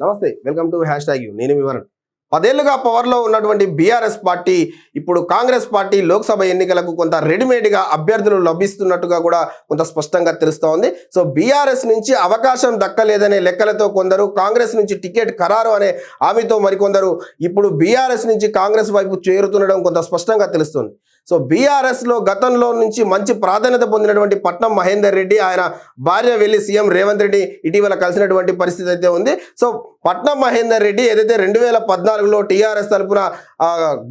నమస్తే welcome to hash tag U. నేను వివరణ పదేళ్ళుగా పవర్లో ఉన్నటువంటి బీఆర్ఎస్ పార్టీ ఇప్పుడు కాంగ్రెస్ పార్టీ లోక్సభ ఎన్నికలకు కొంత రెడీమేడ్గా అభ్యర్థులు లభిస్తున్నట్టుగా కూడా కొంత స్పష్టంగా తెలుస్తూ ఉంది. సో బీఆర్ఎస్ నుంచి అవకాశం దక్కలేదనే లెక్కలతో కొందరు కాంగ్రెస్ నుంచి టికెట్ ఖరారు అనే హామీతో మరికొందరు ఇప్పుడు బీఆర్ఎస్ నుంచి కాంగ్రెస్ వైపు చేరుతుండడం కొంత స్పష్టంగా తెలుస్తుంది. సో బీఆర్ఎస్లో గతంలో నుంచి మంచి ప్రాధాన్యత పొందినటువంటి పట్నం మహేందర్ రెడ్డి ఆయన భార్య వెళ్ళి సీఎం రేవంత్ రెడ్డి ఇటీవల కలిసినటువంటి పరిస్థితి అయితే ఉంది. సో పట్నం మహేందర్ రెడ్డి ఏదైతే రెండు వేల పద్నాలుగులో టీఆర్ఎస్ తరఫున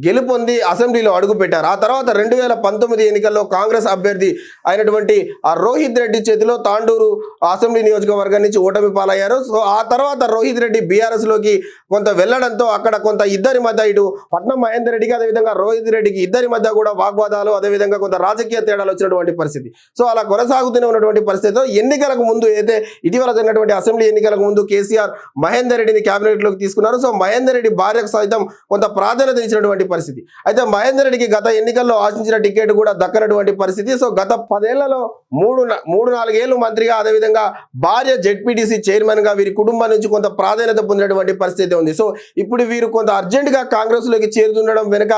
గెలుపొంది అసెంబ్లీలో అడుగుపెట్టారు. ఆ తర్వాత రెండు వేల పంతొమ్మిది ఎన్నికల్లో కాంగ్రెస్ అభ్యర్థి అయినటువంటి ఆ రోహిత్ రెడ్డి చేతిలో తాండూరు అసెంబ్లీ నియోజకవర్గం నుంచి ఓటమి పాలయ్యారు. సో ఆ తర్వాత రోహిత్ రెడ్డి బీఆర్ఎస్లోకి కొంత వెళ్ళడంతో అక్కడ కొంత ఇద్దరి మధ్య ఇటు పట్నం మహేందర్ రెడ్డికి అదేవిధంగా రోహిత్ రెడ్డికి ఇద్దరి మధ్య కూడా వాగ్వాదాలు అదేవిధంగా కొంత రాజకీయ తేడాలు వచ్చినటువంటి పరిస్థితి. సో అలా కొనసాగుతూనే ఉన్నటువంటి పరిస్థితిలో ఎన్నికలకు ముందు అయితే ఇటీవల జరిగినటువంటి అసెంబ్లీ ఎన్నికలకు ముందు కేసీఆర్ మహేందర్ రెడ్డిని క్యాబినెట్లోకి తీసుకున్నారు. సో మహేందర్ రెడ్డి భార్యకు సైతం కొంత ప్రాధాన్యత ఇచ్చినటువంటి పరిస్థితి. అయితే మహేందర్ రెడ్డికి గత ఎన్నికల్లో ఆశించిన టికెట్ కూడా దక్కనటువంటి పరిస్థితి. సో గత పదేళ్ళలో మూడు మూడు నాలుగేళ్ళు మంత్రిగా అదేవిధంగా భార్య జెడ్పీటీసీ చైర్మన్గా వీరి కుటుంబం నుంచి కొంత ప్రాధాన్యత పొందినటువంటి పరిస్థితి ఉంది. సో ఇప్పుడు వీరు కొంత అర్జెంటుగా కాంగ్రెస్లోకి కాంగ్రెస్లోకి చేరుతుండడం వెనుక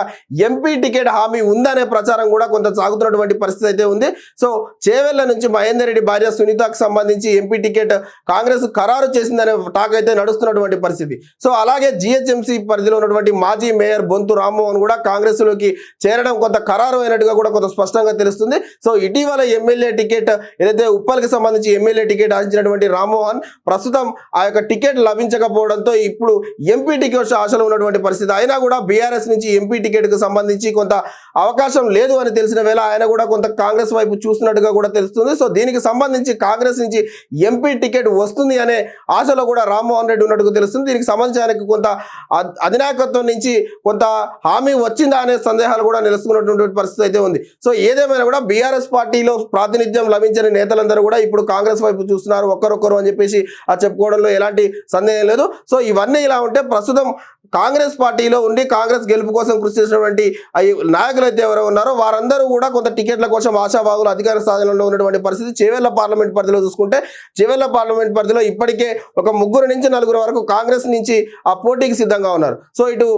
ఎంపీ టికెట్ హామీ ఉందని ప్రచారం కూడా కొంత సాగుతున్నటువంటి పరిస్థితి అయితే ఉంది. సో చేవెళ్ళ నుంచి మహేందర్ రెడ్డి భార్య సునీతకు సంబంధించి ఎంపీ టికెట్ కాంగ్రెస్ ఖరారు చేసిందనే టాక్ అయితే నడుస్తున్నటువంటి పరిస్థితి. సో అలాగే జిహెచ్ఎంసీ పరిధిలో ఉన్నటువంటి మాజీ మేయర్ బొంతు రామ్మోహన్ కూడా కాంగ్రెస్లోకి చేరడం కొంత ఖరారు అయినట్టుగా కూడా కొంత స్పష్టంగా తెలుస్తుంది. సో ఇటీవల ఎమ్మెల్యే టికెట్ ఏదైతే ఉప్పల్కి సంబంధించి ఎమ్మెల్యే టికెట్ ఆశించినటువంటి రామ్మోహన్ ప్రస్తుతం ఆ యొక్క టికెట్ లభించకపోవడంతో ఇప్పుడు ఎంపీ టికెట్ ఆశలు ఉన్నటువంటి పరిస్థితి. అయినా కూడా బీఆర్ఎస్ నుంచి ఎంపీ టికెట్కు సంబంధించి కొంత అవకాశం లేదు అని తెలిసిన వేళ ఆయన కూడా కొంత కాంగ్రెస్ వైపు చూస్తున్నట్టుగా కూడా తెలుస్తుంది. సో దీనికి సంబంధించి కాంగ్రెస్ నుంచి ఎంపీ టికెట్ వస్తుంది అనే ఆశలో కూడా రామ్మోహన్ రెడ్డి ఉన్నట్టుగా తెలుస్తుంది. దీనికి సంబంధించి ఆయనకు కొంత అధినాయకత్వం నుంచి కొంత హామీ వచ్చిందా అనే సందేహాలు కూడా నిలుస్తున్నటువంటి పరిస్థితి అయితే ఉంది. సో ఏదేమైనా కూడా బీఆర్ఎస్ పార్టీలో ప్రాతినిధ్యం లభించని నేతలందరూ కూడా ఇప్పుడు కాంగ్రెస్ వైపు చూస్తున్నారు. ఒక్కరొక్కరు అని చెప్పేసి ఆ చెప్పుకోవడంలో ఎలాంటి సందేహం లేదు. సో ఇవన్నీ ఇలా ఉంటే ప్రస్తుతం కాంగ్రెస్ పార్టీలో ఉండి కాంగ్రెస్ గెలుపు కోసం కృషి చేసినటువంటి నాయకులు అయితే ఎవరెవరు ఉన్నారో వారందరూ కూడా కొంత టికెట్ల కోసం ఆశావాదులు అధికార స్థానంలో ఉన్నటువంటి పరిస్థితి చేవెళ్ళ పార్లమెంట్ పరిధిలో చూసుకుంటే చేవెళ్ళ పార్లమెంట్ పరిధిలో ఇప్పటికే ఒక ముగ్గురు నుంచి నలుగురు వరకు కాంగ్రెస్ నుంచి ఆ పోటీకి సిద్ధంగా ఉన్నారు. సో ఇటు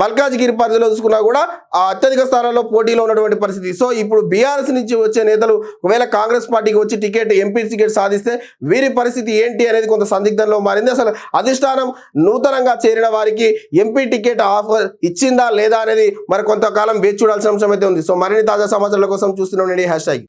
మల్కాజ్గిరి పరిధిలో చూసుకున్నా కూడా ఆ అత్యధిక స్థానంలో పోటీలో ఉన్నటువంటి పరిస్థితి. సో ఇప్పుడు బీఆర్ఎస్ నుంచి వచ్చే నేతలు ఒకవేళ కాంగ్రెస్ పార్టీకి వచ్చి టికెట్ ఎంపీ టికెట్ సాధిస్తే వీరి పరిస్థితి ఏంటి అనేది కొంత సందిగ్ధంలో మారింది. అసలు అధిష్టానం నూతనంగా చేరిన వారికి ఎంపీ టికెట్ ఆఫర్ ఇచ్చిందా లేదా అనేది మరి కొంతకాలం వేచి చూడాల్సిన అయితే ఉంది. సో మరిన్ని తాజా సమాచారాల కోసం చూస్తున్నాం హ్యాష్ ట్యాగ్.